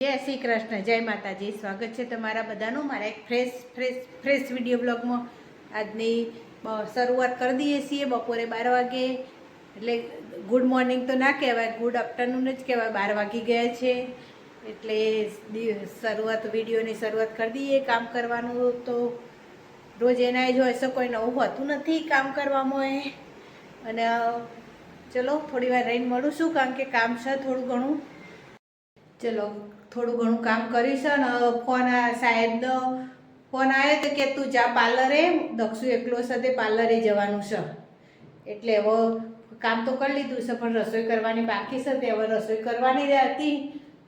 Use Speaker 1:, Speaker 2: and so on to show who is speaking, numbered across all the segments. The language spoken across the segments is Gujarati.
Speaker 1: જય શ્રી કૃષ્ણ, જય માતાજી. સ્વાગત છે તમારા બધાનું. મારા એક ફ્રેશ ફ્રેશ ફ્રેશ વીડિયો બ્લોગમાં આજની શરૂઆત કરી દઈએ છીએ. બપોરે બાર વાગે, એટલે ગુડ મોર્નિંગ તો ના કહેવાય ગુડ આફ્ટરનૂન જ કહેવાય. બાર વાગી ગયા છે, એટલે શરૂઆત વિડીયોની શરૂઆત કરી દઈએ. કામ કરવાનું તો રોજ એના જ હોય છે કોઈ નવું હોતું નથી કામ કરવામાં એ. અને ચલો, થોડી વાર રહીને મળું છું, કારણ કે કામ છે થોડું ઘણું. ચલો થોડું ઘણું કામ કરીશ ને ફોન આ સાહેબનો ફોન આવ્યો તો કે તું જા પાર્લરે, દક્ષુ એકલો સાથે પાર્લરે જવાનું છે. એટલે હવે કામ તો કરી લીધું છે, પણ રસોઈ કરવાની બાકી છે, તે હવે રસોઈ કરવાની હતી.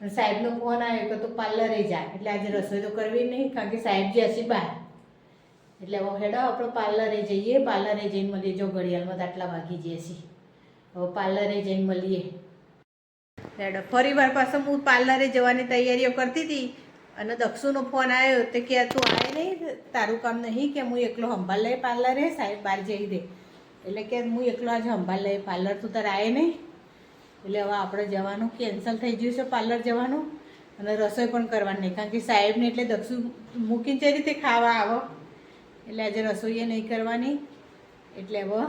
Speaker 1: અને સાહેબનો ફોન આવ્યો કે તું પાર્લરે જા, એટલે આજે રસોઈ તો કરવી નહીં, કારણ કે સાહેબ જે હશે બહાર. એટલે હવે હેડો આપણે પાર્લરે જઈએ, પાર્લરે જઈને મળીએ, જો ઘડિયાળમાં તો આટલા વાગી જઈએ છીએ. હવે પાર્લરે જઈને મળીએ. ફરી વાર પાછો હું પાર્લરે જવાની તૈયારીઓ કરતી હતી અને દક્ષુનો ફોન આવ્યો તો કે તું આવે નહીં, તારું કામ નહીં કે હું એકલો સંભાળ લઈ પાર્લરે, સાહેબ બહાર જઈ દે. એટલે કે હું એકલો આજે હંભાલ લઈ, પાર્લર તું તારે આવે નહીં. એટલે હવે આપણે જવાનું કેન્સલ થઈ ગયું છે પાર્લર જવાનું. અને રસોઈ પણ કરવાની નહીં, કારણ કે સાહેબને એટલે દક્ષુ મૂકીને જે રીતે ખાવા આવો. એટલે આજે રસોઈએ નહીં કરવાની. એટલે હવે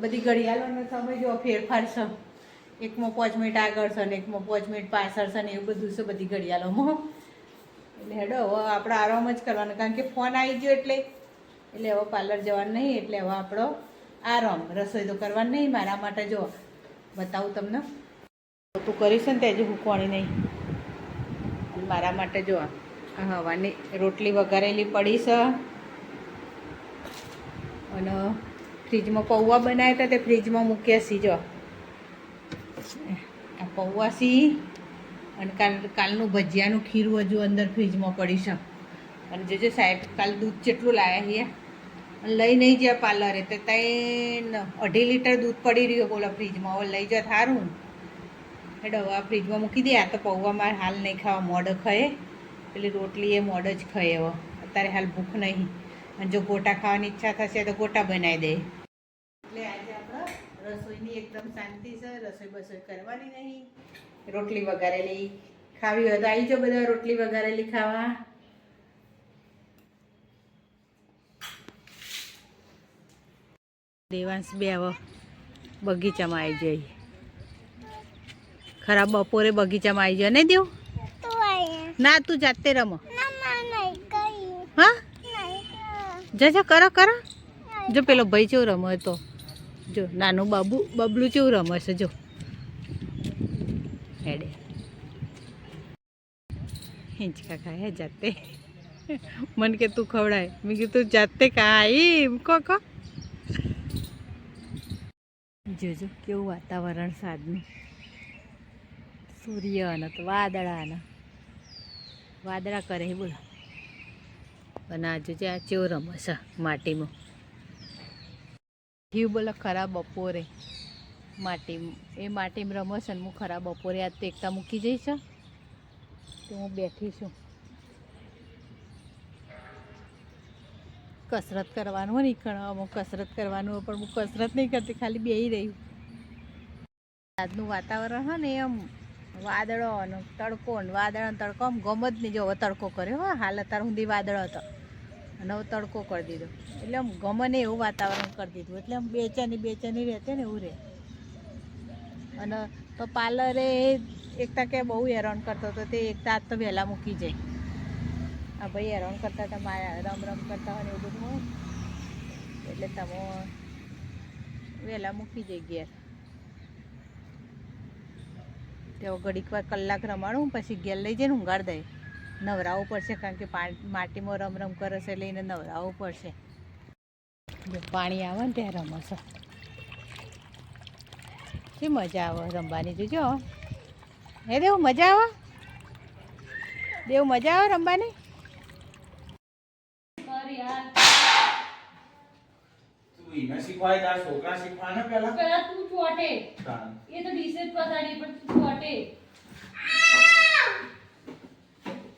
Speaker 1: બધી ઘડિયાળોનો સમય જો ફેરફાર છે. એકમાં પાંચ મિનિટ આગળ છે ને એકમાં પાંચ મિનિટ પાછળ છે ને એવું બધું છે બધી ઘડિયાળોમાં. એટલે હેડો, હવે આપણે આરામ જ કરવાનો, કારણ કે ફોન આવી ગયો એટલે. એટલે હવે પાર્લર જવાનું નહીં, એટલે હવે આપણો આરામ, રસોઈ તો કરવાની નહીં, મારા માટે જો બતાવું તમને. તું કરીશ ને ત્યાં હજુ મૂકવાની નહીં. મારા માટે જો હવાની રોટલી વઘારેલી પડી છે. અને ફ્રીજમાં પૌવા બનાવ્યા હતા તે ફ્રીજમાં મૂક્યા સી જો આ પૌવા સી અને કાલ, કાલનું ભજીયાનું ખીરું હજુ અંદર ફ્રીજમાં પડી છે. અને જોજો સાહેબ, કાલ દૂધ જેટલું લાવ્યા છીએ અને લઈ નહીં જ્યાં પાર્લરે, તો ત્યાં અઢી લીટર દૂધ પડી રહ્યું બોલો ફ્રીજમાં. હવે લઈ જાત સારું એ હવે આ ફ્રીજમાં મૂકી દે આ તો પૌવા મારે હાલ નહીં ખાવા, મોડો ખાય. પેલી રોટલી એ મોડ જ ખાય હવે. અત્યારે હાલ ભૂખ નહીં. અને જો ગોટા ખાવાની ઈચ્છા થશે તો ગોટા બનાવી દે. એટલે રસોઈની એકદમ શાંતિ છે રસોઈ બસોઈ કરવાની નહીં. રોટલી વઘારેલી ખાવી હોય તો આવી જાઓ બધા રોટલી વઘારેલી ખાવા. દેવાંશ બે હવે બગીચામાં આવી જાય. ખરાબ બપોરે બગીચામાં આવી જાય. નહીં દેવું? ના તું જાતે રમો. હા? જજો જા કરો. કરો જો પેલો ભાઈ કેવું રમો તો. જો, નાનું બાબુ, બબલું કેવું રમે છે જો. હેડે. હિંચકા ખાય જાતે. મન કે તું ખવડાય. મેં કીધું જાતે ખાઈ કો કો જોજો કેવું વાતાવરણ સાધનું સૂર્ય અને તો વાદળાના. વાદળા કરે બોલો. અને આજે જે આ ચેવ રમશે, માટીમાં? જીવ બોલો ખરા બપોરે. માટી, એ માટીમાં રમો છે હું ખરા બપોરે આજ તો એકતા મૂકી જઈશ તો હું બેઠી છું. કસરત કરવાનું હોય ને અમુક કસરત કરવાનું હોય, પણ હું કસરત નહીં કરતી, ખાલી બેહી રહી આજનું વાતાવરણ હોય ને, એમ વાદળો તડકો ને વાદળો તડકો, આમ ગમ જ નહીં. જો તડકો કર્યો, હા, હાલ અત્યારે સુધી વાદળો હતો. અને હવે તડકો કરી દીધો. એટલે આમ ગમે ને એવું વાતાવરણ કરી દીધું. એટલે આમ બેચેની બેચેની રહેતે ને એવું રહે. અને તો પાર્લરે એકતા કે બહુ હેરાન કરતો હતો તે એકતા આજ તો વહેલા મૂકી જાય. આ ભાઈ હેરાન કરતા હતા મારા રમ રમ કરતા હોય એવું બધું એટલે તમે વહેલા મૂકી જાય ઘેર. તેઓ ઘડીક વાર કલાક રમાડું, પછી ઘેર લઈ જઈને ઊંઘાડ દે. નવરાવવું પડશે કારણ કે માટીમાં રમ રમ કરે છે લઈને નવરાવવું પડશે. જો પાણી આવે ને ત્યાં રમશો. શી મજા આવે રમવાની? જોજો. હે દેવું મજા આવે? દેવું મજા આવે રમવાની?
Speaker 2: એને શીખવાય તારા છોકરા શીખવા ને પેલા?
Speaker 3: પેલા તું ચોટે. એ તો ડિસેજ પતાડી પણ તું ચોટે
Speaker 2: એ રહ્યો એ રહ્યો આઈ રહ્યો છે. બોલ.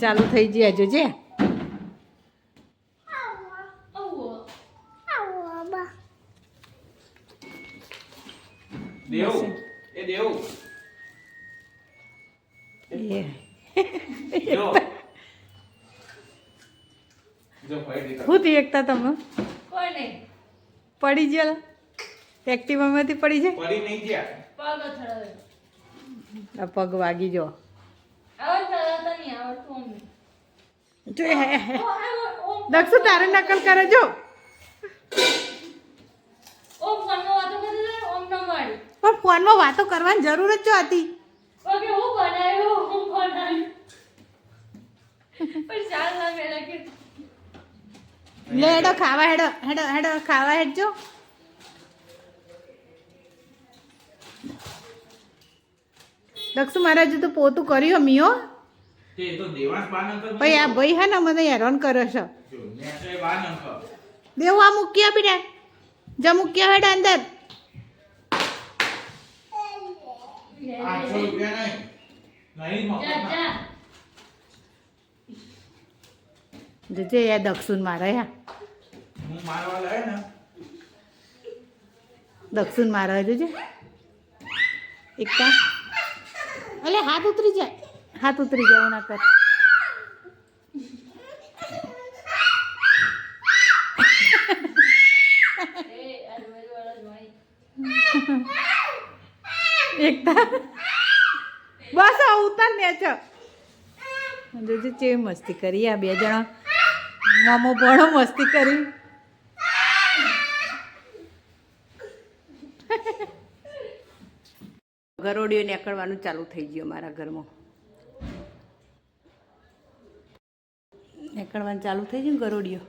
Speaker 1: ચાલુ થઈ ગયા જોજે
Speaker 2: દેવ? એ દેવું?
Speaker 1: એ.
Speaker 2: જો. જો ફરી દીધા
Speaker 1: હું થી એકતા તમે? પડી ગયા એક્ટિવામાંથી પડી જાય?
Speaker 2: ફરી નહીં ગયા.
Speaker 3: પગ
Speaker 1: આ પગ વાગી જો
Speaker 3: નહીં આવડતું અમને.
Speaker 1: જો દક્ષુ તારે નકલ કરે જો.
Speaker 3: ઓમ ફોનમાં વાતો કરતી ઓમ ન મારી
Speaker 1: પણ ફોનમાં વાતો કરવાની જરૂર જ હતી.
Speaker 3: ઓકે હું બનાવ્યું હું બનાવ્યું. પણ ચાલ ના મેળા કે
Speaker 1: લે હેડો ખાવા હેડો હેડો હેડો ખાવા હેડજો દક્ષુ મહારાજે તો પોતું કર્યું મીઓ ભાઈ આ ભાઈ હે ને મને હેરાન કરે છે.
Speaker 2: બા
Speaker 1: દેવું આ મૂક્યા બેટા જા મૂક્યા હેડ અંદર. જોજે દક્ષુન મારે યા
Speaker 2: હું મારવા લાય ને.
Speaker 1: દક્ષુન મારે જોજે. એકતા અલે હાથ ઉતરી જાય. હાથ ઉતરી જાય એના કર એકતા. બસ ઉતાર ને છો જોજે ચેવી મસ્તી કરી આ બે જણા. મામો ભણો, મસ્તી કરી. ગરોડીઓ નીકળવાનું ચાલુ થઈ ગયું મારા ઘરમાં. નીકળવાનું ચાલુ થઈ ગયું ને ગરોડીઓ